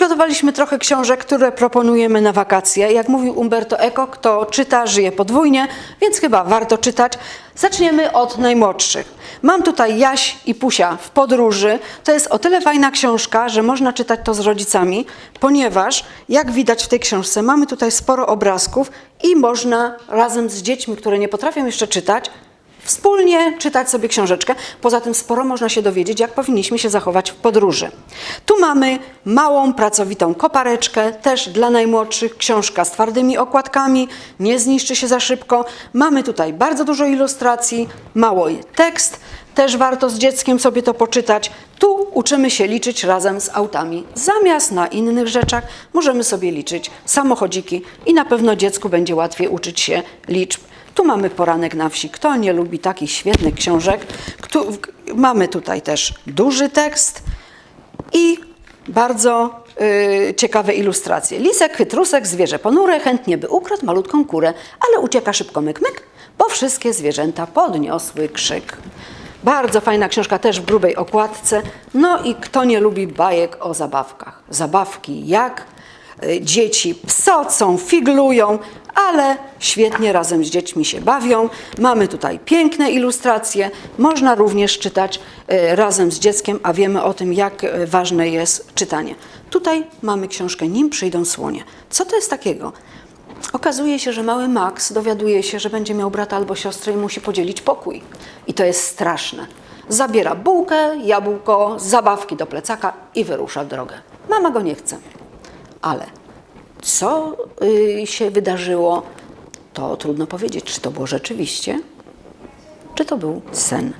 Przygotowaliśmy trochę książek, które proponujemy na wakacje. Jak mówił Umberto Eco, kto czyta, żyje podwójnie, więc chyba warto czytać. Zaczniemy od najmłodszych. Mam tutaj Jaś i Pusia w podróży. To jest o tyle fajna książka, że można czytać to z rodzicami, ponieważ jak widać w tej książce mamy tutaj sporo obrazków i można razem z dziećmi, które nie potrafią jeszcze czytać, wspólnie czytać sobie książeczkę. Poza tym sporo można się dowiedzieć, jak powinniśmy się zachować w podróży. Tu mamy małą, pracowitą kopareczkę, też dla najmłodszych, książka z twardymi okładkami, nie zniszczy się za szybko. Mamy tutaj bardzo dużo ilustracji, mało tekst, też warto z dzieckiem sobie to poczytać. Tu uczymy się liczyć razem z autami. Zamiast na innych rzeczach możemy sobie liczyć samochodziki i na pewno dziecku będzie łatwiej uczyć się liczb tu mamy poranek na wsi. Kto nie lubi takich świetnych książek? Mamy tutaj też duży tekst i bardzo y, ciekawe ilustracje. Lisek, chytrusek, zwierzę ponure, chętnie by ukradł malutką kurę, ale ucieka szybko myk, myk, bo wszystkie zwierzęta podniosły krzyk. Bardzo fajna książka, też w grubej okładce. No i kto nie lubi bajek o zabawkach? Zabawki jak dzieci psocą, figlują, ale świetnie razem z dziećmi się bawią. Mamy tutaj piękne ilustracje. Można również czytać y, razem z dzieckiem, a wiemy o tym, jak y, ważne jest czytanie. Tutaj mamy książkę Nim przyjdą słonie. Co to jest takiego? Okazuje się, że mały Max dowiaduje się, że będzie miał brata albo siostrę i musi podzielić pokój. I to jest straszne. Zabiera bułkę, jabłko, zabawki do plecaka i wyrusza w drogę. Mama go nie chce. Ale co y, się wydarzyło, to trudno powiedzieć, czy to było rzeczywiście, czy to był sen.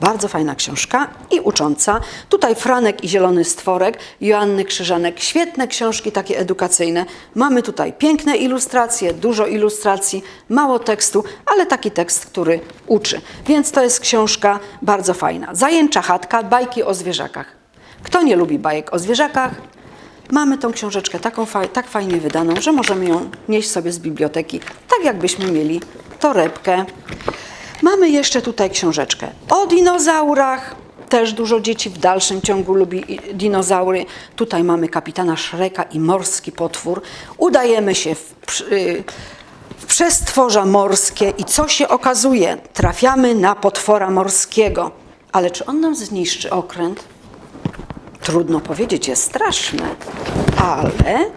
Bardzo fajna książka i ucząca. Tutaj Franek i Zielony Stworek, Joanny Krzyżanek. Świetne książki, takie edukacyjne. Mamy tutaj piękne ilustracje, dużo ilustracji, mało tekstu, ale taki tekst, który uczy. Więc to jest książka bardzo fajna. Zajęcza chatka, bajki o zwierzakach. Kto nie lubi bajek o zwierzakach, Mamy tą książeczkę taką tak fajnie wydaną, że możemy ją nieść sobie z biblioteki, tak jakbyśmy mieli torebkę. Mamy jeszcze tutaj książeczkę o dinozaurach. Też dużo dzieci w dalszym ciągu lubi dinozaury. Tutaj mamy kapitana Szreka i morski potwór. Udajemy się w, w przestworza morskie i co się okazuje? Trafiamy na potwora morskiego. Ale czy on nam zniszczy okręt? Trudno powiedzieć, jest straszne, ale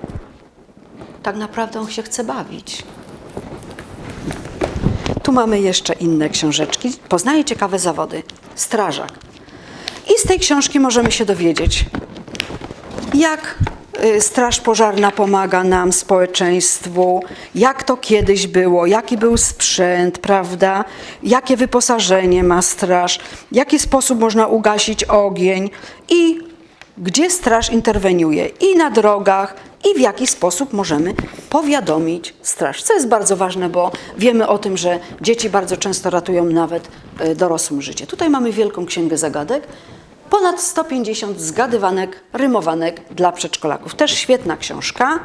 tak naprawdę on się chce bawić. Tu mamy jeszcze inne książeczki. Poznaje ciekawe zawody. Strażak. I z tej książki możemy się dowiedzieć, jak y, Straż Pożarna pomaga nam, społeczeństwu, jak to kiedyś było, jaki był sprzęt, prawda, jakie wyposażenie ma straż, jaki sposób można ugasić ogień i gdzie straż interweniuje i na drogach, i w jaki sposób możemy powiadomić straż. Co jest bardzo ważne, bo wiemy o tym, że dzieci bardzo często ratują nawet y, dorosłym życie. Tutaj mamy wielką księgę zagadek. Ponad 150 zgadywanek, rymowanek dla przedszkolaków. Też świetna książka.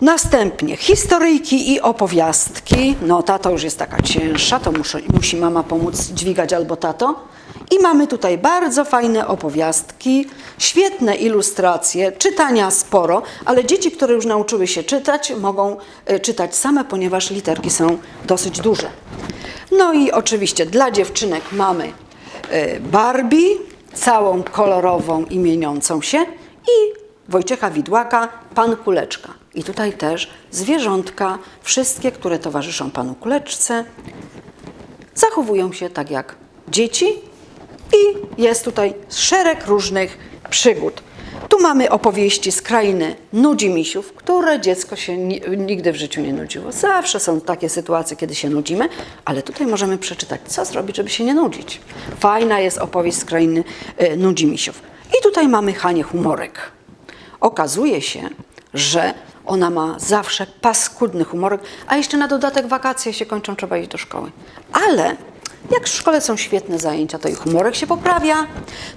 Następnie historyjki i opowiastki. No ta to już jest taka cięższa, to muszę, musi mama pomóc dźwigać albo tato. I mamy tutaj bardzo fajne opowiastki, świetne ilustracje, czytania sporo, ale dzieci, które już nauczyły się czytać, mogą e, czytać same, ponieważ literki są dosyć duże. No i oczywiście dla dziewczynek mamy e, Barbie, całą kolorową i mieniącą się i Wojciecha Widłaka, Pan Kuleczka. I tutaj też zwierzątka, wszystkie, które towarzyszą Panu Kuleczce, zachowują się tak jak dzieci i jest tutaj szereg różnych przygód. Tu mamy opowieści z krainy nudzi misiów, które dziecko się ni- nigdy w życiu nie nudziło. Zawsze są takie sytuacje, kiedy się nudzimy, ale tutaj możemy przeczytać, co zrobić, żeby się nie nudzić. Fajna jest opowieść z krainy y, nudzi misiów. I tutaj mamy Hanie Humorek. Okazuje się, że ona ma zawsze paskudny humorek, a jeszcze na dodatek wakacje się kończą, trzeba iść do szkoły. Ale jak w szkole są świetne zajęcia, to i humorek się poprawia.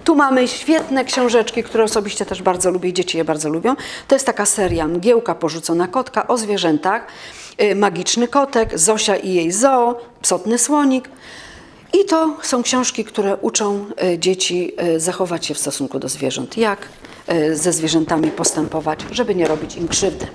Tu mamy świetne książeczki, które osobiście też bardzo lubię i dzieci je bardzo lubią. To jest taka seria Mgiełka porzucona kotka o zwierzętach. Y, Magiczny kotek, Zosia i jej zoo, Psotny słonik. I to są książki, które uczą y, dzieci y, zachować się w stosunku do zwierząt. Jak ze zwierzętami postępować, żeby nie robić im krzywdy.